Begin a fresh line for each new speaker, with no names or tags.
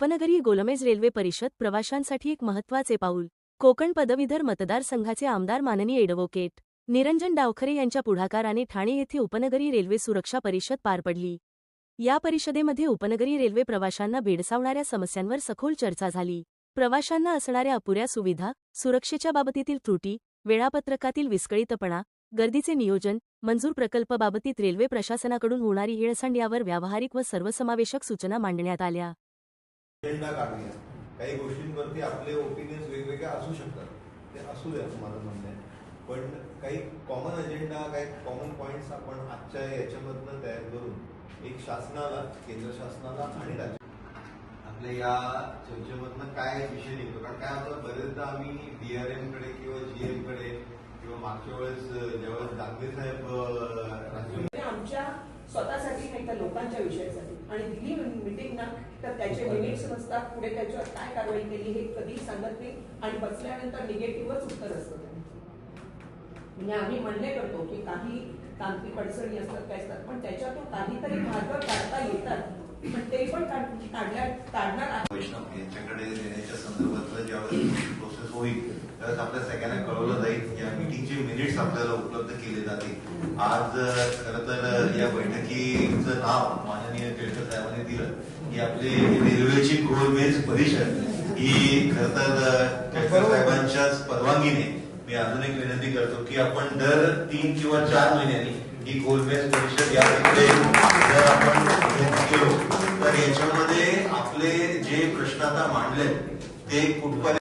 उपनगरीय गोलमेज रेल्वे परिषद प्रवाशांसाठी एक महत्त्वाचे पाऊल कोकण पदवीधर मतदारसंघाचे आमदार माननीय एडव्होकेट निरंजन डावखरे यांच्या पुढाकाराने ठाणे येथे उपनगरी रेल्वे सुरक्षा परिषद पार पडली. या परिषदेमध्ये उपनगरी रेल्वे प्रवाशांना भेडसावणाऱ्या समस्यांवर सखोल चर्चा झाली. प्रवाशांना असणाऱ्या अपुऱ्या सुविधा सुरक्षेच्या बाबतीतील त्रुटी वेळापत्रकातील विस्कळीतपणा गर्दीचे नियोजन मंजूर प्रकल्पबाबतीत रेल्वे प्रशासनाकडून होणारी हेळसांड यावर व्यावहारिक व सर्वसमावेशक सूचना मांडण्यात आल्या.
अजेंडा काढूया काही गोष्टींवरती आपले ओपिनियन्स वेगवेगळे असू शकतात. ते असू द्या असं माझं म्हणणं. आहे पण काही कॉमन अजेंडा काही कॉमन पॉईंट्स आपण आजच्या याच्यामधनं तयार करून एक शासनाला केंद्र शासनाला आणि राज्य आपल्या या चर्चेमधनं काय विषय निघतो? कारण काय होतं बरेचदा आम्ही डीआरएमकडे किंवा जीएमकडे किंवा मागच्या वेळेस जेव्हा ज्यावेळेस दानवे साहेब राज्य
त्या लोकांच्या विषयासाठी. आणि दिली मिटिंग ना तर त्याचे लिमिट्स नसतात पुढे त्याच्यावर काय कारवाई केली हे कधी सांगत नाही. आणि बसल्यानंतर निगेटिव्हच उत्तर असतं म्हणजे आम्ही म्हणणे करतो की काही तांत्रिक अडचणी असतात काय असतात पण त्याच्यातून काहीतरी मार्ग काढता येतात. पण ते पण काढल्या काढणार आहे.
वैष्णव यांच्याकडे देण्याच्या संदर्भातलं ज्यावेळेस प्रोसेस होईल त्यावेळेस आपल्या सगळ्यांना कळवलं जाईल. या मीटिंगचे मिनिट्स आपल्याला उपलब्ध केले जातील. आज खरं तर या बैठकीचं नाव माननीय केळकर साहेबांनी दिलं की आपली रेल्वेची गोलमेज परिषद ही खरं तर केळकर साहेबांच्याच परवानगीने मी अजून एक विनंती करतो की आपण दर तीन किंवा चार महिन्यांनी ही गोलमेज परिषद या जर आपण केलो तर याच्यामध्ये आपले जे प्रश्न आता मांडले ते कुठपर्यंत